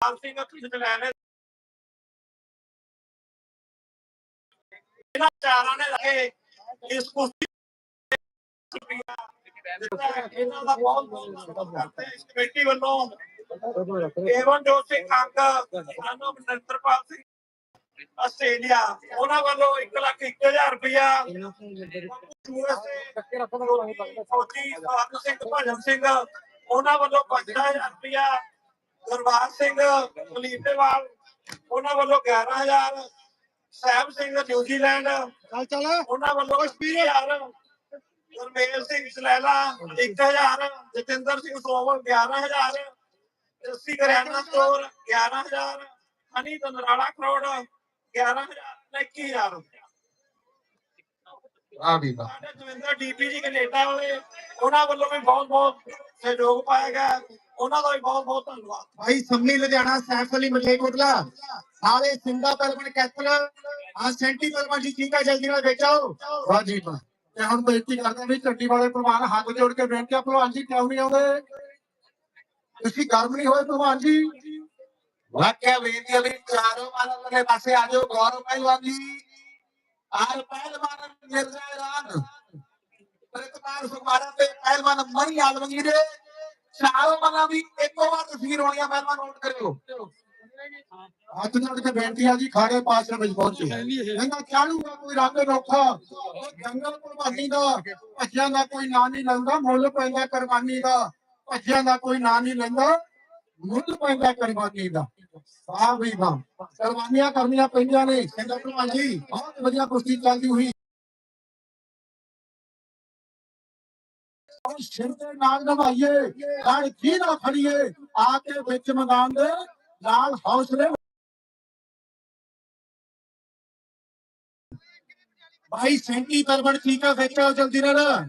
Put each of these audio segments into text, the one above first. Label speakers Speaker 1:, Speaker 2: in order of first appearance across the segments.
Speaker 1: ਲਾਲ ਸਿੰਘ ਤੁਸੀਂ ਲੈਣੇ ਇਹਨਾਂ ਚਾਰਾਂ ਨੇ ਲਗੇ ਇਸ ਕੁਸ਼ਤੀ ਇਹਨਾਂ ਦਾ ਬਹੁਤ ਬਹੁਤ ਕਰਦੇ ਇਸ ਕਮੇਟੀ ਵੱਲੋਂ ਏਵਨ ਜੋਤ ਸਿੰਘ ਕੰਗ ਸਾਨੂੰ ਮਨਿੰਦਰਪਾਲ ਸਿੰਘ, ਆਸਟ੍ਰੇਲੀਆ, ਉਹਨਾਂ ਵੱਲੋਂ 1 ਲੱਖ 1000 ਰੁਪਇਆ ਫੌਜੀ ਸਵਰਨ ਸਿੰਘ ਭਜਨ ਸਿੰਘ, ਉਹਨਾਂ ਵੱਲੋਂ 5000 ਰੁਪਇਆ ਗੁਰਬਾਜ ਸਿੰਘ ਮਲੀਟੇਵਾਲ ਉਹਨਾਂ ਵੱਲੋਂ 11000 ਸਾਹਿਬ ਸਿੰਘ ਨਿਊਜ਼ੀਲੈਂਡ।
Speaker 2: ਚੱਲ ਚੱਲ।
Speaker 1: ਉਹਨਾਂ ਵੱਲੋਂ 20000 ਗੁਰਮੇਲ ਸਿੰਘ ਸਲੈਲਾ 1000 ਜਤਿੰਦਰ ਸਿੰਘ ਸੋਮਲ 11000 ਜੱਸੀ ਕਰਿਆਨਾ ਸਟੋਰ 11000 ਹਨੀ ਦੰਦਰਾਲਾ ਕਰੋੜ 11000 21000
Speaker 2: ਆ ਵੀ ਬਾ
Speaker 1: ਸਾਡੇ ਦਵਿੰਦਰ ਡੀਪੀਜੀ ਕੈਨੇਡਾ ਵਾਲੇ ਉਹਨਾਂ ਵੱਲੋਂ ਵੀ ਬਹੁਤ ਬਹੁਤ ਸਹਿਯੋਗ ਪਾਇਆ ਗਿਆ। ਉਹਨਾਂ ਦਾ ਵੀ ਬਹੁਤ ਬਹੁਤ ਧੰਨਵਾਦ।
Speaker 2: ਭਾਈ ਸੰਮੀ ਲੁਧਿਆਣਾ ਸੈਫ ਅਲੀ ਮਠੇਕੋਟਲਾ ਸਾਰੇ ਸਿੰਦਾ ਪਰਮਨ ਕੈਥਲ ਆ ਸੈਂਟੀ ਪਰਮਨ ਜੀ ਠੀਕ ਹੈ ਜਲਦੀ ਨਾਲ ਵੇਚੋ ਵਾਹ ਜੀ ਵਾਹ। ਤੇ ਹੁਣ ਬੇਨਤੀ ਕਰਦੇ ਵੀ ਝੰਡੀ ਵਾਲੇ ਪ੍ਰਵਾਨ ਹੱਥ ਜੋੜ ਕੇ ਬੇਨਤੀ ਆ ਭਲਵਾਨ ਜੀ ਕਿਉਂ ਨਹੀਂ ਆਉਂਦੇ? ਤੁਸੀਂ ਗਰਮ ਨਹੀਂ ਹੋਏ ਭਲਵਾਨ ਜੀ। ਵਾਕਿਆ ਬੇਨਤੀ ਆ ਵੀ ਚਾਰੋਂ ਵਾਲੇ ਪਾਸੇ ਆ ਜਾਓ ਗੌਰਵ ਪਹਿਲਵਾਨ ਜੀ। ਆਰ ਪਹਿਲਵਾਨ ਮਿਰਜ਼ਾ ਇਰਾਨ ਪ੍ਰਤਪਾਲ ਸੁਮਾਰਾ ਤੇ ਪਹਿਲਵਾਨ ਮਨੀ ਆਲਮਗੀਰ ਚਾਰੋਂ ਮਨਾਂ ਦੀ ਇੱਕੋ ਵਾਰ ਤਸਵੀਰ ਹੋਣੀ ਆ, ਪਹਿਲਵਾਨ ਨੋਟ ਕਰਿਓ। ਹੱਥ ਜੋੜ ਕੇ ਬੇਨਤੀ ਆ ਜੀ, ਖਾੜੇ ਪਾਸੇ ਵਿੱਚ ਪਹੁੰਚੇ। ਕਹਿੰਦਾ ਚਾਲੂਗਾ ਕੋਈ ਰੰਗ ਰੋਖਾ ਜੰਗਲ ਕੁਰਬਾਨੀ ਦਾ, ਭੱਜਿਆਂ ਦਾ ਕੋਈ ਨਾਂ ਨਹੀਂ ਲੈਂਦਾ, ਮੁੱਲ ਪੈਂਦਾ ਕੁਰਬਾਨੀ ਦਾ, ਭੱਜਿਆਂ ਦਾ ਕੋਈ ਨਾਂ ਨਹੀਂ ਲੈਂਦਾ, ਮੁੱਲ ਪੈਂਦਾ ਕੁਰਬਾਨੀ ਦਾ। ਵਾਹ ਵੀ ਵਾਹ ਕੁਰਬਾਨੀਆਂ ਕਰਨੀਆਂ ਪੈਂਦੀਆਂ ਨੇ। ਕਹਿੰਦਾ ਭਲਵਾਨ ਜੀ, ਬਹੁਤ ਵਧੀਆ ਕੁਸ਼ਤੀ ਚੱਲਦੀ ਹੋਈ। ਸਿਰ ਤੇ ਨਾਲ ਨਵਾਈਏ, ਨਾਲ ਜੀ ਨਾ ਫੜੀਏ, ਆ ਕੇ ਵਿੱਚ ਮੈਦਾਨ ਦੇ ਨਾਲ ਹੌਸਲੇ ਭਾਈ ਸੈਂਟੀ ਪਰਵਣ ਠੀਕ ਆ ਵਿੱਚ ਆਓ ਜਲਦੀ ਨਾਲ।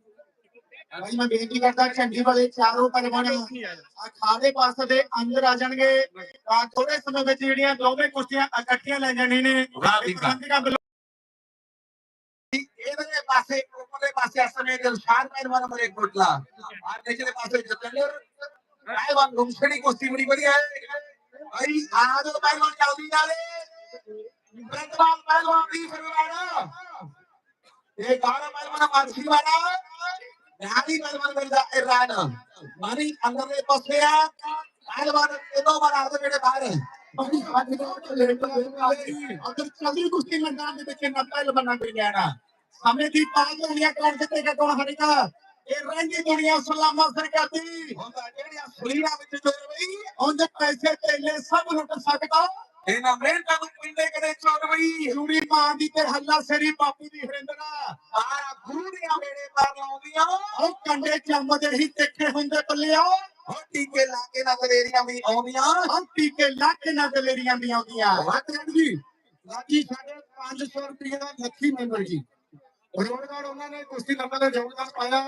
Speaker 2: ਭਾਈ ਮੈਂ ਬੇਨਤੀ ਕਰਦਾ ਝੰਡੀ ਵਾਲੇ ਚਾਰੋਂ ਪਰਵਾਨਾ ਆ ਖਾਦੇ ਪਾਸੇ ਦੇ ਅੰਦਰ ਆ ਜਾਣਗੇ। ਆ ਥੋੜੇ ਸਮੇਂ ਵਿੱਚ ਜਿਹੜੀਆਂ ਦੋਵੇਂ ਕੁਸ਼ਤੀਆਂ ਇਕੱਠੀਆਂ ਲੈ ਜਾਣੀਆਂ ਨੇ। ਇਹਦੇ ਪਾਸੇ ਉੱਪਰਲੇ ਪਾਸੇ ਅਸਨੇ ਦਿਲਸ਼ਾਨ ਪਹਿਲਵਾਨ 1 ਕੋਟਲਾ। ਆ ਨਿਚਲੇ ਪਾਸੇ ਜਤਿੰਦਰ। ਪਹਿਲਵਾਨ ਗੁੰਮਛੜੀ ਕੁਸ਼ਤੀ ਬੜੀ ਵਧੀਆ ਹੈ। ਭਾਈ ਆ ਜੋ ਪਹਿਲਵਾਨ ਚੱਲਦੀ ਨਾਲੇ ਪ੍ਰਤਪਾਲ ਪਹਿਲਵਾਨ ਦੀ ਫਰਮਾਨਾ ਇਹ ਗਾਣਾ ਪਹਿਲਵਾਨ ਮਾਨਸੀ ਵਾਲਾ ਨਾਲੀ ਪਹਿਲਵਾਨ ਮਿਰਜ਼ਾ ਇਰਾਨ ਮਾਰੀ ਅੰਦਰਲੇ ਪਾਸੇ ਆ ਪਹਿਲਵਾਨ ਇਹਦੋਂ ਬਾਅਦ ਆਦੇ ਜਿਹੜੇ ਬਾਹਰ ਹੈ ਭਾਈ ਅਗਰ ਚੱਲਦੀ ਕੁਸ਼ਤੀ ਮੈਦਾਨ ਦੇ ਵਿੱਚ ਨਾ ਪਹਿਲਵਾਨਾਂ ਕੋਈ ਲੈਣਾ ਸਮੇਂ ਦੀ ਪਾਲ ਦੁਨੀਆ ਕੌਣ ਜਿੱਤੇਗਾ ਕੌਣ ਹਾਰੇਗਾ ਇਹ ਰਹਿੰਦੀ ਦੁਨੀਆ ਸਲਾਮਾ ਸਰਕਾਤੀ ਜਿਹੜੀਆਂ ਸੁਲੀਆਂ ਵਿੱਚ ਜੁੜ ਗਈ ਉਹਦੇ ਪੈਸੇ ਤੇਲੇ ਸਭ ਲੁੱਟ ਸਕਦਾ ਇਹਨਾਂ ਮਿਹਨਤਾਂ ਨੂੰ ਪਿੰਡੇ ਕਦੇ ਚੋਰ ਬਈ ਰੂੜੀ ਮਾਂ ਦੀ ਤੇ ਹੱਲਾ ਸੇਰੀ ਬਾਪੂ ਦੀ ਹਰਿੰਦਰਾ ਆ ਗੁਰੂ ਦੀਆਂ ਮੇਰੇ ਪਾਰ ਲਾਉਂਦੀਆਂ ਉਹ ਕੰਡੇ ਚੰਮਦੇ ਹੀ ਤਿੱਖੇ ਹੁੰਦੇ ਪੱਲਿਆ ਉਹ ਟੀਕੇ ਲਾ ਕੇ ਨਾ ਦਲੇਰੀਆਂ ਵੀ ਆਉਂਦੀਆਂ। ਉਹ ਟੀਕੇ ਲਾ ਕੇ ਨਾ ਦਲੇਰੀਆਂ ਵੀ ਆਉਂਦੀਆਂ। ਹੱਥ ਜੀ। ਲਾਜੀ ਸਾਡੇ 500 ਰੁਪਏ ਦਾ ਲੱਖੀ ਮੈਂਬਰ ਜੀ। ਰੋੜਗੜ ਉਹਨਾਂ ਨੇ ਕੁਸ਼ਤੀ ਲੰਬਾ ਦਾ ਯੋਗਦਾਨ ਪਾਇਆ।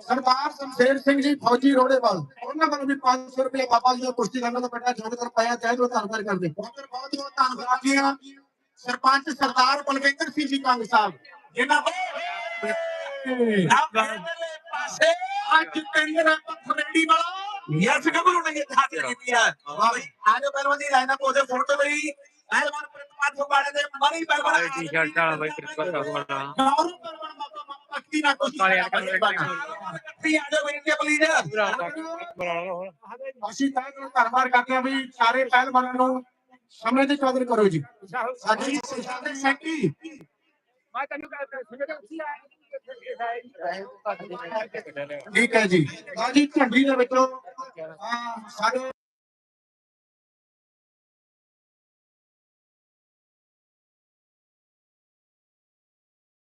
Speaker 2: ਸਰਦਾਰ ਸ਼ਮਸ਼ੇਰ ਸਿੰਘ ਜੀ ਫੌਜੀ ਰੋੜੇਵਾਲ ਉਹਨਾਂ ਵੱਲੋਂ ਵੀ 500 ਰੁਪਏ ਬਾਬਾ ਜੀ ਦਾ ਕੁਸ਼ਤੀ ਲੰਬਾ ਦਾ ਬੜਾ ਯੋਗਦਾਨ ਪਾਇਆ। ਚਾਹੇ ਉਹ ਧੰਨਵਾਦ ਕਰਦੇ। ਬਹੁਤ ਬਹੁਤ ਬਹੁਤ ਧੰਨਵਾਦ ਜੀ। ਸਰਪੰਚ ਸਰਦਾਰ ਬਲਵਿੰਦਰ ਸਿੰਘ ਜੀ ਕੰਗ ਸਾਹਿਬ। ਜਿਨ੍ਹਾਂ ਪਾਸੇ ਅੱਜ ਪਿੰਡ ਫਰੇੜੀ ਵਾਲਾ
Speaker 1: ਯਸ ਉਹਨੇ ਇਹ ਹਾਜ਼ਰ ਕੀਤੀ ਹੈ
Speaker 2: ਵਾਹ ਆਜੋ ਪਹਿਲਵਾਨ ਦੀ ਲਾਈਨ ਅਪ ਉਹਦੇ ਫੋਟੋ ਲਈ ਪਹਿਲਵਾਨ ਪ੍ਰਤਪਾਲ ਫੁਗਾੜੇ ਦੇ ਮਰੀ ਪਹਿਲਵਾਨ
Speaker 3: ਭਾਈ ਟੀ-ਸ਼ਰਟ ਵਾਲਾ ਬਾਈ ਪ੍ਰਤਪਾਲ ਫੁਗਾੜਾ।
Speaker 2: ਗੌਰਵ ਪਹਿਲਵਾਨ ਬਾਬਾ ਪੱਕੀ ਨਾ ਕੁਸ਼ਤੀ
Speaker 3: ਕਾਲੇ ਵਾਲਾ ਕਲਰ
Speaker 2: ਇਕੱਠੀ ਆਜੋ ਬੇਨਤੀ ਹੈ ਪਲੀਜ਼ ਅਸੀਂ ਤਾਂ ਨੂੰ ਧੰਨਵਾਦ ਕਰਦੇ ਹਾਂ ਵੀ ਸਾਰੇ ਪਹਿਲਵਾਨਾਂ ਨੂੰ ਸਮੇਂ ਦੀ ਕਦਰ ਕਰੋ ਜੀ ਸਾਡੀ ਸੈਂਟੀ ਠੀਕ ਹੈ ਜੀ। ਬਾਜੀ ਝੰਡੀ ਦੇ ਵਿੱਚੋਂ ਸਾਡੇ